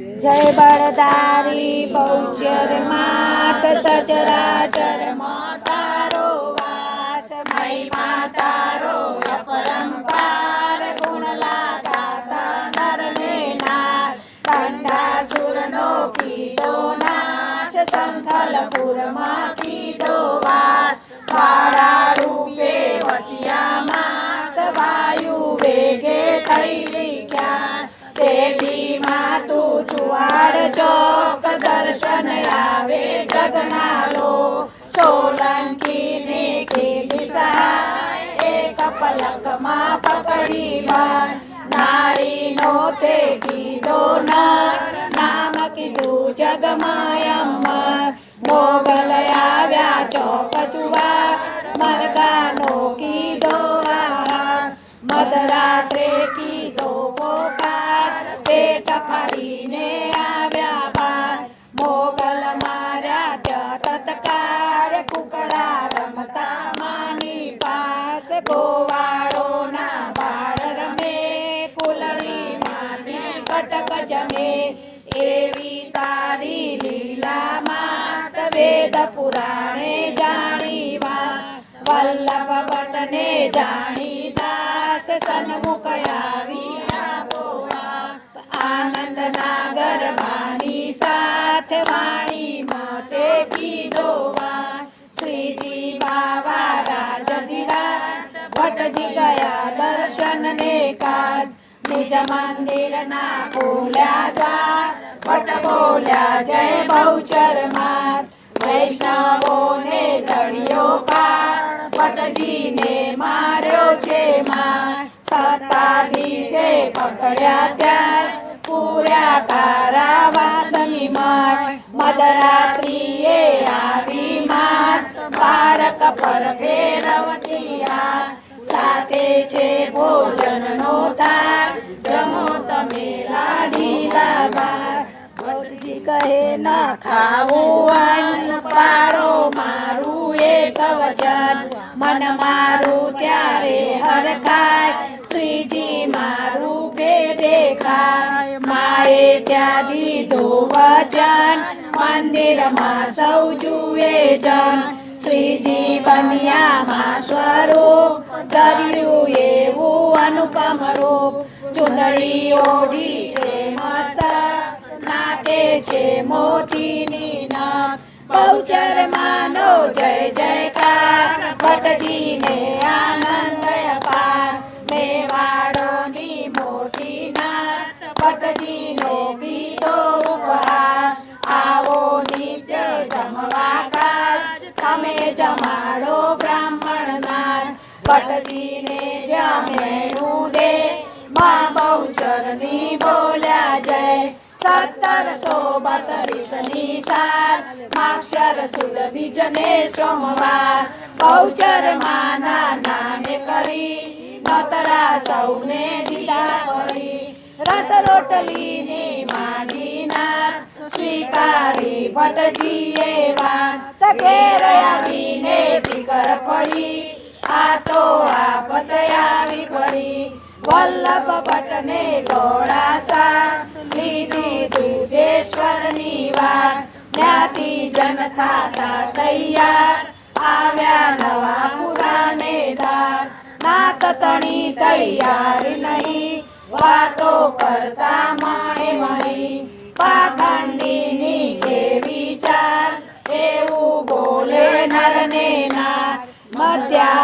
જય બળદારી બહુચર માત સચરાચર તારો આવે જગના લો સોલંકી ને કીધી સહાય એક પલકમાં પકડી વાર નારીનો તે કીધો નામ કીધું જગમાય અમર મોગલ આવ્યા ચોક ચુવા મરગાનો કીધો મધરાત્રે કીધો પોકાર પેટ ફાડીને આવ્યા એવી તારી લીલા માત વેદ પુરાણે જાણીવા વલ્લભ ભટ્ટને જાણી દાસ સન્મુખ આવી. આનંદ ભટ્ટજી ગયા દર્શન ને કાજ નિજ મંદિર ના ખોલ્યા દ્વાર ભટ્ટ બોલ્યા જય બહુચર માત વૈષ્ણવોને જડિયો કાળ ભટ્ટજીને માર્યો છે માર સત્તાધીશે પકડ્યા ત્યાર પૂર્યા કારાવાસની માર મધરાત્રિએ આવી માર બાળક પર ફેરવતી હાથ સાથે છે ભોજનનો તાર જમો તમે લાડીલા બાર ભટ્ટજી કહે, ના ખાવું અન્ન પાડો મારું એક વચન મન મારું ત્યારે હરખાય. શ્રીજી મારું ભે દેખાય. માએ ત્યાં દીધો વચન. મંદિરમાં સૌ જુએ જન. ધર્યું એવું અનુપમ રૂપ ચુંદડી ઓઢી છે મસ્ત નાકે છે મોતીની નથ પૌચર માનો જય જયકાર, ભટ્ટજીને આનંદ અપાર. મેવાડોની મોટી નાથ ભટ્ટજીનો નાથ ભટ્ટજીને જમેણું દે. મા બહુચરની બોલ્યા જય. સત્તરસો બત્રીસની સાલ માક્ષર સુદ બીજને સોમવાર. બહુચર માના નામે કરી. નતરા સૌને દીધા કરી રસ રોટલી ની માંડીનાર. સ્વીકારી ભટજીએ વાત ઘેર આવીને ફિકર પડી. આ તો આપત આવી પડી. વલ્લભ ભટ્ટને ઘોડાસા લીધી દુધેશ્વરની વાત જ્ઞાતિ જન થાતા તૈયાર. આવ્યા નવા પુરાણે દાર નાત તણી તૈયાર નહીં. વાતો કરતા માએ મળી પાખંડીની જે વિચાર, એવું બોલે નરને થઈ છે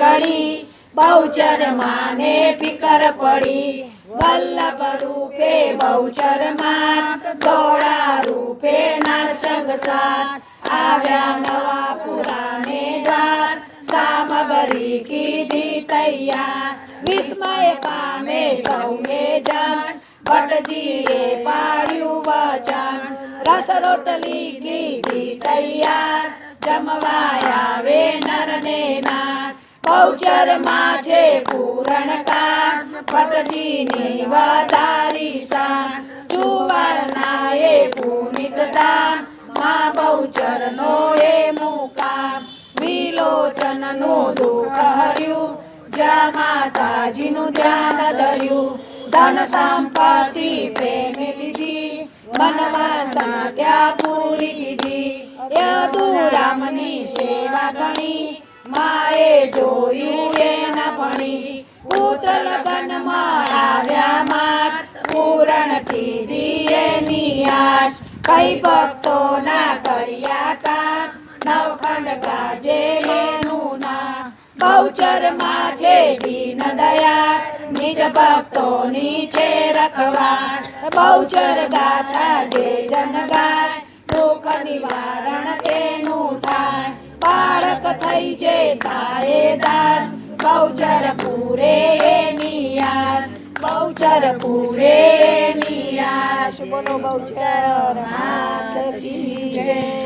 ઘડી બહુચર માને ફિકર પડી. વલ્લભ રૂપે બહુચર માન દોડા રૂપે નરસંગ સાત આવ્યા નવા પુરાણે દ્વાર, સામગ્રી કીધી તૈયાર. વિસ્મય પામે સૌએ જન, ભટજીએ પાડ્યું વચન. રસ રોટલી કીધી તૈયાર જમવાયા વે નરને નાર બહુચરમાં છે પૂરણ કા ભટજીની વધારી શાન ચુવાડના એ પુનિતતા મા માં નો એ મુકામ વિલોચનનું દુઃખ હર્યું જ્યાં માતાજીનું ધ્યાન ધર્યું ધન સંપત્તિ પ્રેમી લીધી વનવાસન ત્યાં પૂરી લીધી યદુ રામની સેવા ગણી માએ જોયું એના પણી પુત્ર લગનમાં આવ્યા માત. પૂરણ કીધી એની આશ. કઈ ભક્તો ના કર્યા કા નવખંડ ગાજે મેનું ના. બહુચરમાં છે દીન દયા નિજ ભક્તોની છે રખવાડ બહુચર ગાતા જે જનગાર દુઃખ બાળક થઈ છે તારે દાસ બહુચર પૂરે નિયાસ. બહુચર પૂરે નિયાસ. બોલો બહુચર માત કી જય.